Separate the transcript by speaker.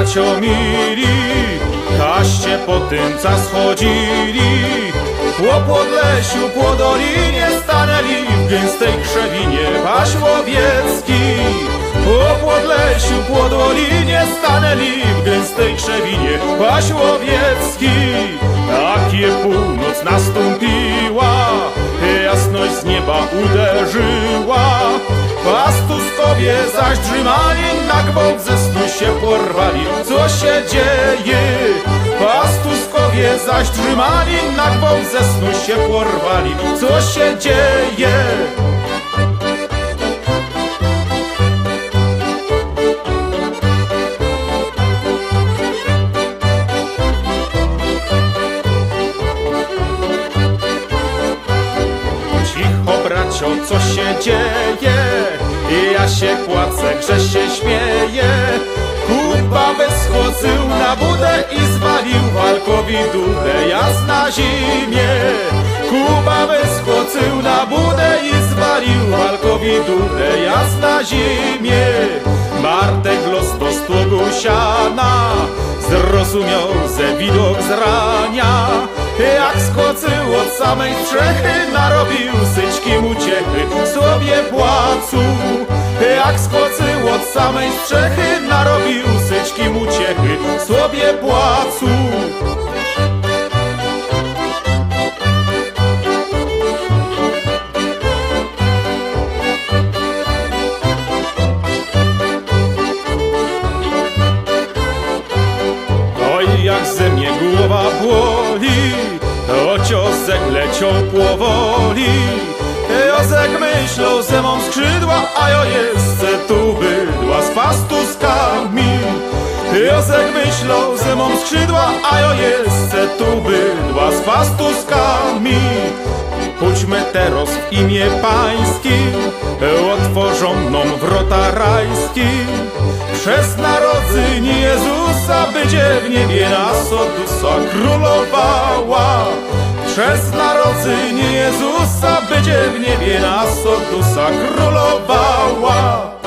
Speaker 1: bracio kaście po tym, co schodzili. Po Podlesiu, po dolinie stanęli w gęstej krzewinie Paśłowiecki. Po Podlesiu, po dolinie stanęli w gęstej krzewinie Paśłowiecki. Takie północ nastąpiła, jasność z nieba uderzyła. Pastuskowie zaś drzymali, na gwałt ze snu się porwali. Co się dzieje? Pastuskowie zaś drzymali, na gwałt ze snu się porwali. Co się dzieje? Co się dzieje? Ja się płacę, że się śmieję Kuba wyschodził na budę i zwalił walkowi dudę. Jazd na zimie. Kuba wyschodził na budę i zwalił walkowi dudę. Jazd na zimie. Bartek los do stogu siana. Zrozumiał ze widok zrania. Jak skoczył od samej strzechy Narobił syćki uciechy sobie płacu Jak samej strzechy Narobił syćki uciechy sobie płacu Oj, jak ze mnie głowa boli, to ciosek leciał powoli. Jozek myślał, że mam skrzydła, a ja jeszcze Myślał, że mam skrzydła, a ja jeszcze tu bydła z pastuskami. Pójdźmy teraz w imię pańskim, otworzą nam wrota rajskim. Przez narodzenie Jezusa będzie w niebie nas odusa królowała. Przez narodzenie Jezusa będzie w niebie nas odusa królowała.